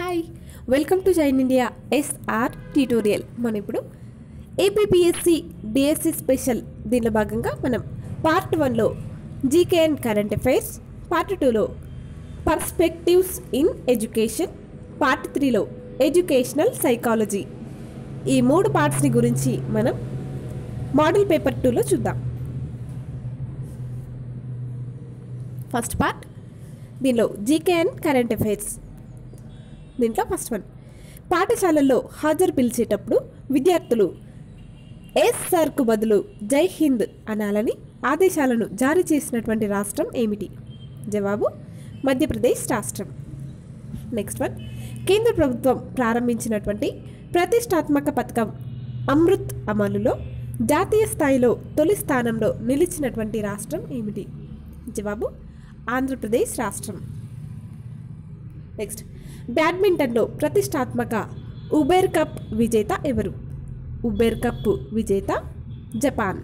Hi welcome to Jain India S R tutorial మనం ఇప్పుడు APPSC DSC special దీనిలో భాగంగా మనం పార్ట్ వన్లో GK and current affairs part టూలో పర్స్పెక్టివ్స్ ఇన్ ఎడ్యుకేషన్ పార్ట్ త్రీలో ఎడ్యుకేషనల్ సైకాలజీ ఈ మూడు పార్ట్స్ని గురించి మనం మోడల్ పేపర్ టూలో చూద్దాం. ఫస్ట్ పార్ట్ దీనిలో జీకే అండ్ కరెంట్ అఫైర్స్ దీంట్లో ఫస్ట్ వన్ పాఠశాలల్లో హాజరు పిలిచేటప్పుడు విద్యార్థులు ఎస్ సార్కు బదులు జై హింద్ అనాలని ఆదేశాలను జారీ చేసినటువంటి రాష్ట్రం ఏమిటి? జవాబు మధ్యప్రదేశ్ రాష్ట్రం. నెక్స్ట్ వన్ కేంద్ర ప్రభుత్వం ప్రారంభించినటువంటి ప్రతిష్టాత్మక పథకం అమృత్ అమలులో జాతీయ స్థాయిలో తొలి స్థానంలో నిలిచినటువంటి రాష్ట్రం ఏమిటి? జవాబు ఆంధ్రప్రదేశ్ రాష్ట్రం. నెక్స్ట్ బ్యాడ్మింటన్లో ప్రతిష్టాత్మక ఉబెర్ కప్ విజేత ఎవరు? ఉబెర్ కప్ విజేత జపాన్.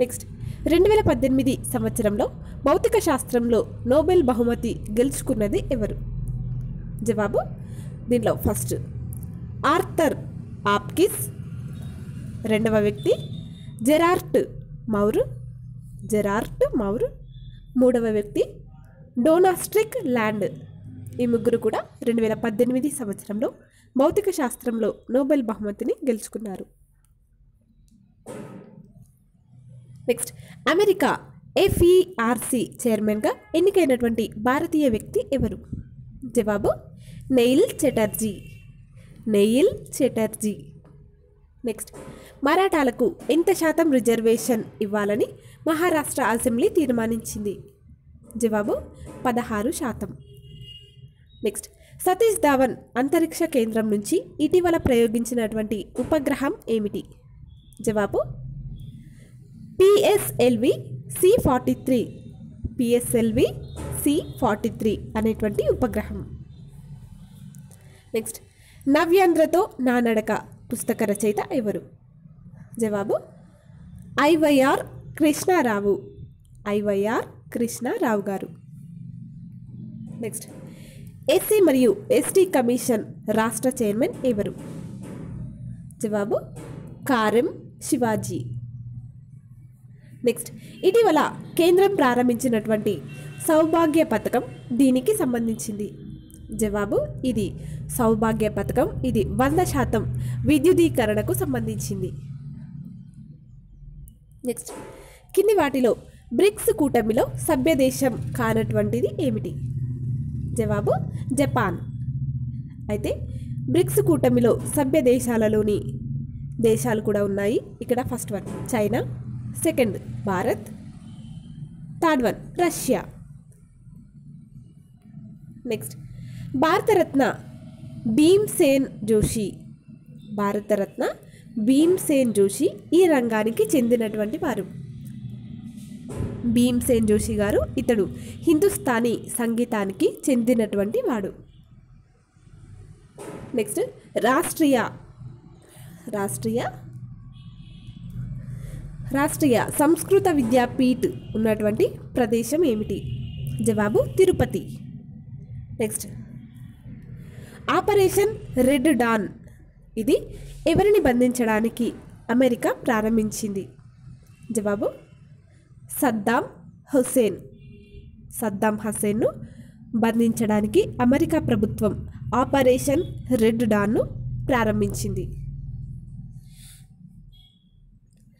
నెక్స్ట్ రెండు వేల పద్దెనిమిది సంవత్సరంలో భౌతిక శాస్త్రంలో నోబెల్ బహుమతి గెలుచుకున్నది ఎవరు? జవాబు దీనిలో ఫస్ట్ ఆర్థర్ ఆప్కిస్ రెండవ వ్యక్తి జెరార్ట్ మౌరు జెరార్ట్ మౌరు మూడవ వ్యక్తి డోనాస్ట్రిక్ ల్యాండ్. ఈ ముగ్గురు కూడా రెండు వేల పద్దెనిమిది సంవత్సరంలో భౌతిక శాస్త్రంలో నోబెల్ బహుమతిని గెలుచుకున్నారు. నెక్స్ట్ అమెరికా ఎఫ్ఈఆర్సి చైర్మన్గా ఎన్నికైనటువంటి భారతీయ వ్యక్తి ఎవరు? జవాబు Neil Chatterjee. Neil Chatterjee. Next మరాఠాలకు ఎంత శాతం రిజర్వేషన్ ఇవ్వాలని మహారాష్ట్ర అసెంబ్లీ తీర్మానించింది? జవాబు పదహారు శాతం. నెక్స్ట్ సతీష్ ధావన్ అంతరిక్ష కేంద్రం నుంచి ఇటీవల ప్రయోగించినటువంటి ఉపగ్రహం ఏమిటి? జవాబు PSLV C forty three PSLV C forty three అనేటువంటి ఉపగ్రహం. నెక్స్ట్ నవ్యాంధ్రతో నానడక పుస్తక రచయిత ఎవరు? జవాబు IYR Krishnarao. IYR Krishnarao garu. Next SC మరియు ఎస్టీ కమిషన్ రాష్ట్ర చైర్మన్ ఎవరు? జవాబు కారెం శివాజీ. నెక్స్ట్ ఇటీవల కేంద్రం ప్రారంభించినటువంటి సౌభాగ్య పథకం దీనికి సంబంధించింది. జవాబు ఇది సౌభాగ్య పథకం ఇది వంద శాతం విద్యుదీకరణకు సంబంధించింది. నెక్స్ట్ కింది వాటిలో బ్రిక్స్ కూటమిలో సభ్యదేశం కానటువంటిది ఏమిటి? జవాబు జపాన్. అయితే బ్రిక్స్ కూటమిలో సభ్య దేశాలలోని దేశాలు కూడా ఉన్నాయి. ఇక్కడ first one China second Bharat third one Russia. Next Bharat Ratna Bhimsen Joshi. Bharat Ratna Bhimsen Joshi ఈ రంగానికి చెందినటువంటి వారు. భీమ్సేన్ జోషి గారు ఇతడు హిందుస్థానీ సంగీతానికి చెందినటువంటి వాడు. నెక్స్ట్ రాష్ట్రీయ రాష్ట్రీయ రాష్ట్రీయ సంస్కృత విద్యాపీఠ్ ఉన్నటువంటి ప్రదేశం ఏమిటి? జవాబు Tirupati. Next operation red dawn. ఇది ఎవరిని బంధించడానికి అమెరికా ప్రారంభించింది? జవాబు సద్దాం హుస్సేన్. సద్దాం హుస్సేన్ను బంధించడానికి అమెరికా ప్రభుత్వం ఆపరేషన్ రెడ్ డాన్ను ప్రారంభించింది.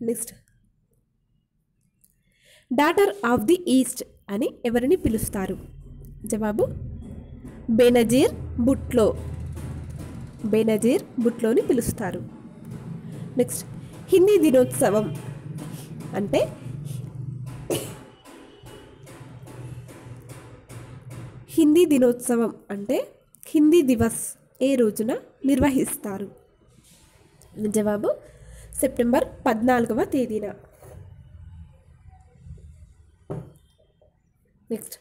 Next. Daughter of the east అని ఎవరిని పిలుస్తారు? జవాబు బెనజీర్ బుట్లో. బెనజీర్ బుట్లోని పిలుస్తారు. నెక్స్ట్. హిందీ దినోత్సవం అంటే హిందీ దినోత్సవం అంటే హిందీ దివస్ ఏ రోజున నిర్వహిస్తారు? జవాబు సెప్టెంబర్ పద్నాలుగవ తేదీన. నెక్స్ట్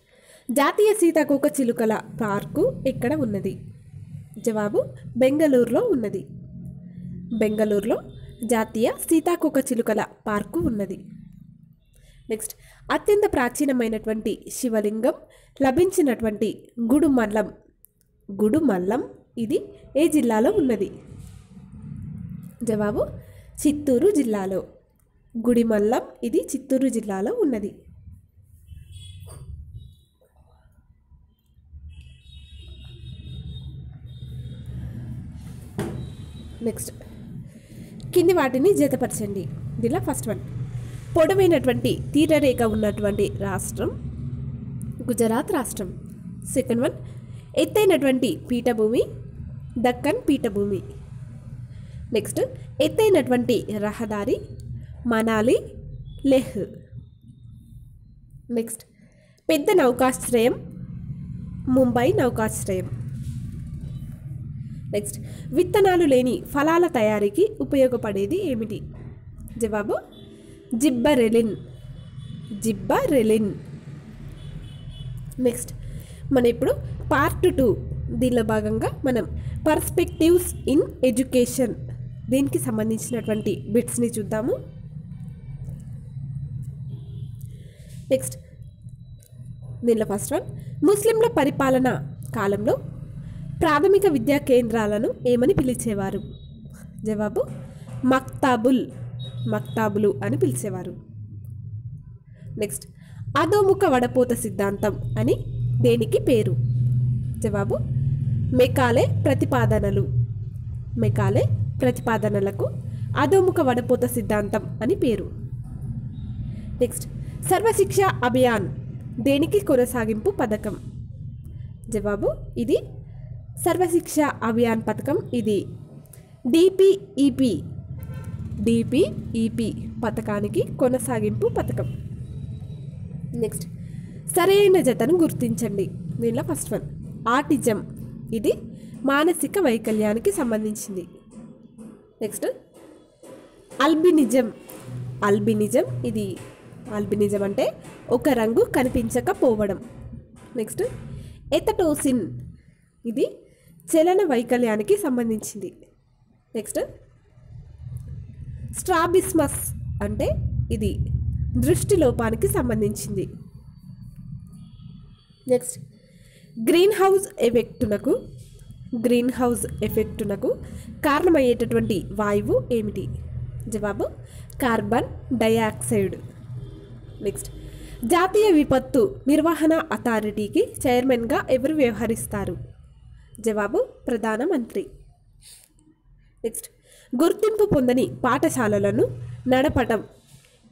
జాతీయ సీతాకోక చిలుకల పార్కు ఎక్కడ ఉన్నది? జవాబు బెంగళూరులో ఉన్నది. బెంగళూరులో జాతీయ సీతాకోక చిలుకల పార్కు ఉన్నది. నెక్స్ట్ అత్యంత ప్రాచీనమైనటువంటి శివలింగం లభించినటువంటి గుడుమల్లం. గుడుమల్లం ఇది ఏ జిల్లాలో ఉన్నది? జవాబు చిత్తూరు జిల్లాలో. గుడిమల్లం ఇది చిత్తూరు జిల్లాలో ఉన్నది. నెక్స్ట్ కింది వాటిని జతపరచండి. దీనిలో ఫస్ట్ వన్ పొడవైనటువంటి తీరరేఖ ఉన్నటువంటి రాష్ట్రం గుజరాత్ రాష్ట్రం. సెకండ్ వన్ ఎత్తైనటువంటి పీఠభూమి దక్కన్ పీఠభూమి. నెక్స్ట్ ఎత్తైనటువంటి రహదారి మనాలి లెహ్. నెక్స్ట్ పెద్ద నౌకాశ్రయం ముంబై నౌకాశ్రయం. నెక్స్ట్ విత్తనాలు లేని ఫలాల తయారీకి ఉపయోగపడేది ఏమిటి? జవాబు జిబ్బరెలిన్. జిబ్బరెలిన్. నెక్స్ట్ మనం ఇప్పుడు పార్ట్ టూ దీనిలో భాగంగా మనం పర్స్పెక్టివ్స్ ఇన్ ఎడ్యుకేషన్ దీనికి సంబంధించినటువంటి బిట్స్ని చూద్దాము. నెక్స్ట్ దీనిలో ఫస్ట్ వన్ ముస్లింల పరిపాలన కాలంలో ప్రాథమిక విద్యా కేంద్రాలను ఏమని పిలిచేవారు? జవాబు మక్తాబుల్. మక్తాబులు అని పిలిచేవారు. నెక్స్ట్ అధోముఖ వడపోత సిద్ధాంతం అని దేనికి పేరు? జవాబు మెకాలే ప్రతిపాదనలు. మెకాలే ప్రతిపాదనలకు అధోముఖ వడపోత సిద్ధాంతం అని పేరు. నెక్స్ట్ సర్వశిక్ష అభియాన్ దేనికి కొనసాగింపు పథకం? జవాబు ఇది సర్వశిక్ష అభియాన్ పథకం ఇది. డిపిఈపి డిపిఈపి పథకానికి కొనసాగింపు పథకం. నెక్స్ట్ సరైన జతను గుర్తించండి. దీనిలో ఫస్ట్ వన్ ఆటిజం ఇది మానసిక వైకల్యానికి సంబంధించింది. Next albinism. అల్బినిజం ఇది అల్బినిజం అంటే ఒక రంగు కనిపించకపోవడం. Next athetosis. ఇది చలన వైకల్యానికి సంబంధించింది. నెక్స్ట్ స్ట్రాబిస్మస్ అంటే ఇది దృష్టి లోపానికి సంబంధించింది. నెక్స్ట్ గ్రీన్ హౌస్ ఎఫెక్టునకు గ్రీన్ హౌస్ ఎఫెక్టునకు కారణమయ్యేటటువంటి వాయువు ఏమిటి? జవాబు కార్బన్ డయాక్సైడ్. నెక్స్ట్ జాతీయ విపత్తు నిర్వహణ అథారిటీకి చైర్మన్గా ఎవరు వ్యవహరిస్తారు? జవాబు ప్రధానమంత్రి. నెక్స్ట్ గుర్తింపు పొందని పాఠశాలలను నడపటం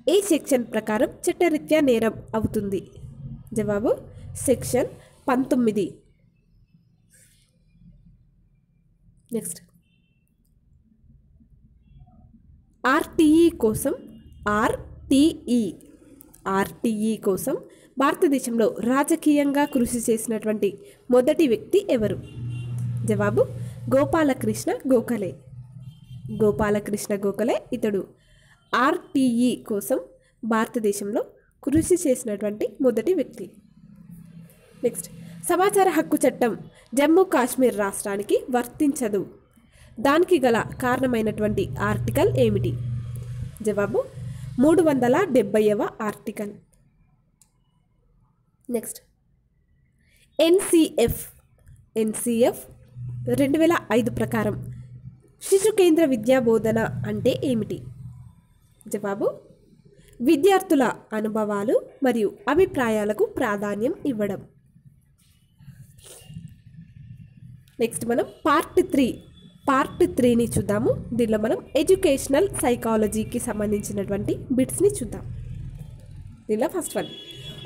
ఏ సెక్షన్ ప్రకారం చట్టరీత్యా నేరం అవుతుంది? జవాబు సెక్షన్ పంతొమ్మిది. నెక్స్ట్. ఆర్టీఈ కోసం ఆర్టీఈ. ఆర్టీఈ కోసం భారతదేశంలో రాజకీయంగా కృషి చేసినటువంటి మొదటి వ్యక్తి ఎవరు? జవాబు గోపాలకృష్ణ గోఖలే. గోపాలకృష్ణ గోఖలే ఇతడు. ఆర్టీఈ కోసం భారతదేశంలో కృషి చేసినటువంటి మొదటి వ్యక్తి. నెక్స్ట్. సమాచార హక్కు చట్టం జమ్మూ కాశ్మీర్ రాష్ట్రానికి వర్తించదు. దానికి గల కారణమైనటువంటి ఆర్టికల్ ఏమిటి? జవాబు మూడు వందల డెబ్బైవ ఆర్టికల్. నెక్స్ట్. ఎన్సిఎఫ్ ఎన్సిఎఫ్ రెండు వేల ఐదు ప్రకారం శిశు కేంద్ర విద్యా బోధన అంటే ఏమిటి? జవాబు విద్యార్థుల అనుభవాలు మరియు అభిప్రాయాలకు ప్రాధాన్యం ఇవ్వడం. నెక్స్ట్ మనం పార్ట్ త్రీ పార్ట్ త్రీని చూద్దాము. దీనిలో మనం ఎడ్యుకేషనల్ సైకాలజీకి సంబంధించినటువంటి బిట్స్ని చూద్దాం. దీనిలో ఫస్ట్ వన్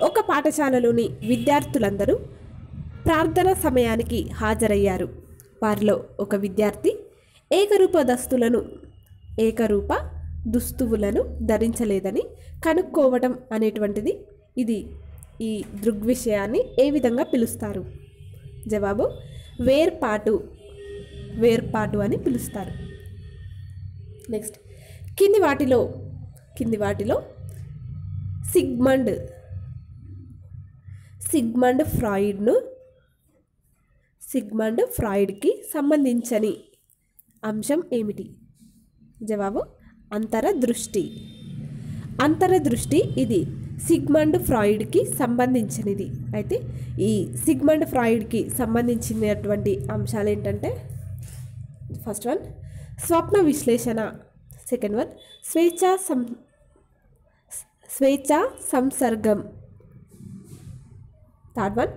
ఒక పాఠశాలలోని విద్యార్థులందరూ ప్రార్థన సమయానికి హాజరయ్యారు. వారిలో ఒక విద్యార్థి ఏకరూప దస్తులను ఏకరూప దుస్తువులను ధరించలేదని కనుక్కోవటం అనేటువంటిది ఇది. ఈ దృగ్విషయాన్ని ఏ విధంగా పిలుస్తారు? జవాబు వేర్పాటు వేర్పాటు అని పిలుస్తారు. నెక్స్ట్ కింది వాటిలో కింది వాటిలో సిగ్మండ్ సిగ్మండ్ ఫ్రాయిడ్ను సిగ్మండ్ ఫ్రాయిడ్కి సంబంధించని అంశం ఏమిటి? జవాబు అంతరదృష్టి. అంతరదృష్టి ఇది సిగ్మండ్ ఫ్రాయిడ్కి సంబంధించినది. అయితే ఈ సిగ్మండ్ ఫ్రాయిడ్కి సంబంధించినటువంటి అంశాలు ఏంటంటే ఫస్ట్ వన్ స్వప్న విశ్లేషణ. సెకండ్ వన్ స్వేచ్ఛ సం స్వేచ్ఛ సంసర్గం. థర్డ్ వన్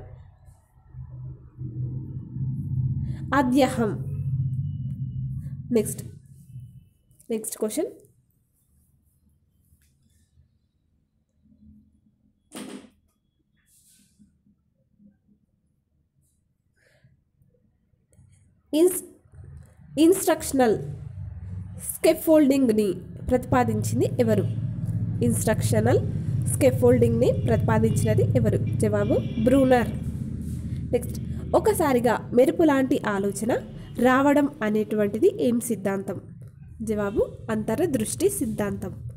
అద్యహం నెక్స్ట్ నెక్స్ట్ క్వశ్చన్ ఇన్స్ ఇన్స్ట్రక్షనల్ స్కెఫోల్డింగ్ని ప్రతిపాదించింది ఎవరు? ఇన్స్ట్రక్షనల్ స్కెఫోల్డింగ్ని ప్రతిపాదించినది ఎవరు? జవాబు బ్రూనర్. నెక్స్ట్ ఒకసారిగా మెరుపు లాంటి ఆలోచన రావడం అనేటువంటిది ఏం సిద్ధాంతం? జవాబు అంతర్దృష్టి సిద్ధాంతం.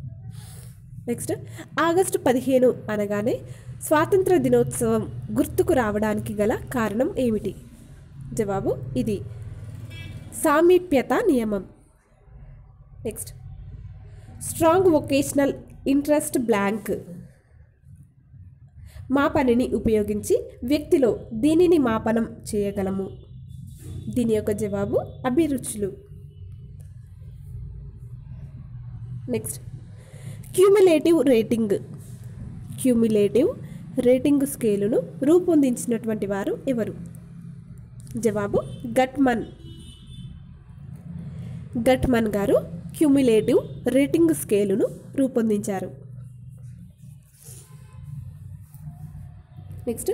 నెక్స్ట్ ఆగస్టు పదిహేను అనగానే స్వాతంత్ర దినోత్సవం గుర్తుకు రావడానికి గల కారణం ఏమిటి? జవాబు ఇది సామీప్యత నియమం. Next strong vocational interest blank. మాపనిని ఉపయోగించి వ్యక్తిలో దీనిని మాపనం చేయగలము. దీని యొక్క జవాబు అభిరుచులు. Next cumulative rating cumulative rating స్కేలును రూపొందించినటువంటి వారు ఎవరు? జవాబు గట్మన్. గట్మన్ గారు క్యూములేటివ్ రేటింగ్ స్కేలును రూపొందించారు. నెక్స్ట్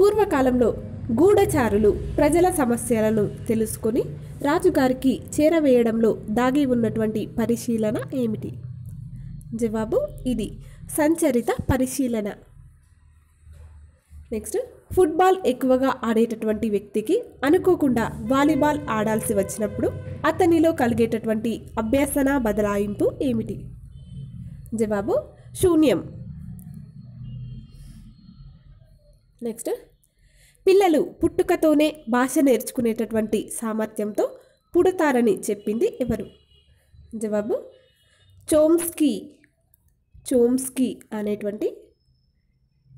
పూర్వకాలంలో గూఢచారులు ప్రజల సమస్యలను తెలుసుకొని రాజుగారికి చేరవేయడంలో దాగి ఉన్నటువంటి పరిశీలన ఏమిటి? జవాబు ఇది. సంచరిత పరిశీలన. నెక్స్ట్ ఫుట్బాల్ ఎక్కువగా ఆడేటటువంటి వ్యక్తికి అనుకోకుండా వాలీబాల్ ఆడాల్సి వచ్చినప్పుడు అతనిలో కలిగేటటువంటి అభ్యసన బదలాయింపు ఏమిటి? జవాబు శూన్యం. నెక్స్ట్ పిల్లలు పుట్టుకతోనే భాష నేర్చుకునేటటువంటి సామర్థ్యంతో పుడతారని చెప్పింది ఎవరు? జవాబు చోమ్స్కీ. చోమ్స్కీ అనేటువంటి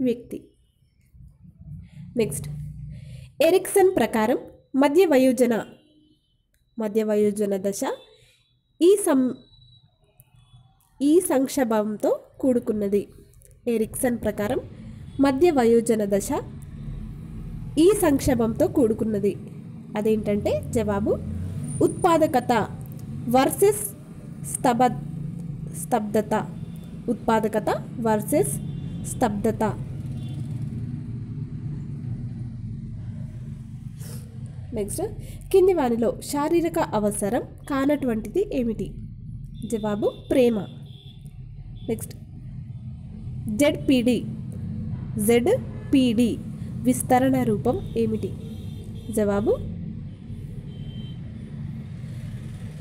వ్యక్తి. నెక్స్ట్ ఎరిక్సన్ ప్రకారం మధ్య వయోజన మధ్య వయోజన దశ ఈ సం ఈ సంక్షోభంతో కూడుకున్నది. ఎరిక్సన్ ప్రకారం మధ్య వయోజన దశ ఈ సంక్షేమంతో కూడుకున్నది. అదేంటంటే జవాబు ఉత్పాదకత వర్సెస్ స్తబ స్తబ్దత. ఉత్పాదకత వర్సెస్ స్తబ్దత. నెక్స్ట్ కింది వానిలో శారీరక అవసరం కానటువంటిది ఏమిటి? జవాబు ప్రేమ. నెక్స్ట్ జెడ్పిడి జెడ్పిడి విస్తరణ రూపం ఏమిటి? జవాబు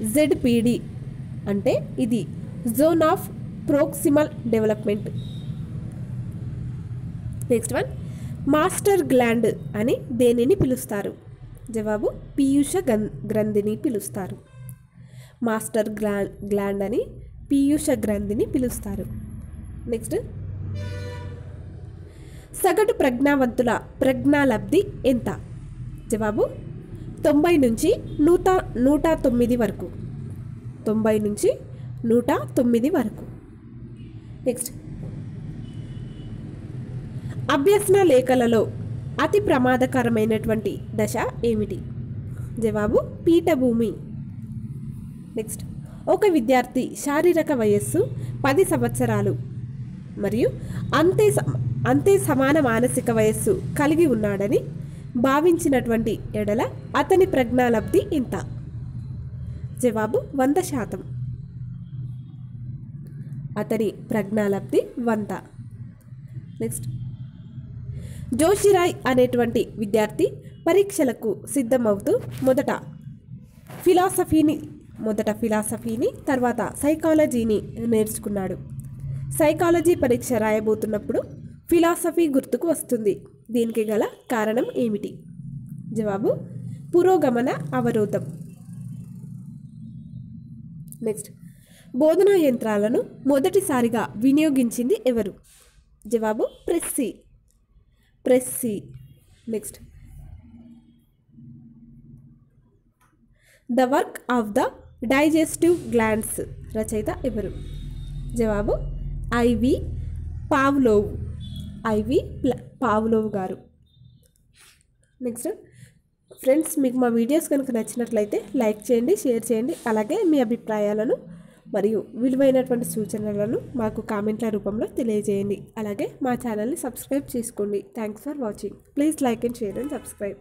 జెడ్పిడి అంటే ఇది zone of proximal development. Next one master gland అని దేనిని పిలుస్తారు? జవాబు పీయూష గన్ గ్రంథిని పిలుస్తారు. మాస్టర్ గ్లా గ్లాండ్ అని పీయూష గ్రంథిని పిలుస్తారు. నెక్స్ట్ సగటు ప్రజ్ఞావంతుల ప్రజ్ఞాలబ్ధి ఎంత? జవాబు తొంభై నుంచి నూట నూట తొమ్మిది వరకు. తొంభై నుంచి నూట తొమ్మిది వరకు. నెక్స్ట్. అభ్యసన లేఖలలో అతి ప్రమాదకరమైనటువంటి దశ ఏమిటి? జవాబు పీఠభూమి. నెక్స్ట్. ఒక విద్యార్థి శారీరక వయస్సు పది సంవత్సరాలు మరియు అంతే అంతే సమాన మానసిక వయస్సు కలిగి ఉన్నాడని భావించినటువంటి ఎడల అతని ప్రజ్ఞాలబ్ధి ఇంత. జవాబు వంద శాతం. అతని ప్రజ్ఞాలబ్ధి వంద. నెక్స్ట్. జోషిరాయ్ అనేటువంటి విద్యార్థి పరీక్షలకు సిద్ధమవుతూ మొదట ఫిలాసఫీని మొదట ఫిలాసఫీని తర్వాత సైకాలజీని నేర్చుకున్నాడు. సైకాలజీ పరీక్ష రాయబోతున్నప్పుడు ఫిలాసఫీ గుర్తుకు వస్తుంది. దీనికి గల కారణం ఏమిటి? జవాబు పురోగమన అవరోధం. నెక్స్ట్ బోధనా యంత్రాలను మొదటిసారిగా వినియోగించింది ఎవరు? జవాబు Pressey. Pressey. Next the work of the digestive glands రచయిత ఎవరు? జవాబు ఐవి పావ్లోవ్. ఐవి ప్ల- గారు. నెక్స్ట్ ఫ్రెండ్స్ మీకు మా వీడియోస్ కనుక నచ్చినట్లయితే లైక్ చేయండి షేర్ చేయండి అలాగే మీ అభిప్రాయాలను మరియు విలువైనటువంటి సూచనలను మాకు కామెంట్ల రూపంలో తెలియజేయండి. అలాగే మా ఛానల్ని సబ్స్క్రైబ్ చేసుకోండి. Thanks for watching. Please like and share and subscribe.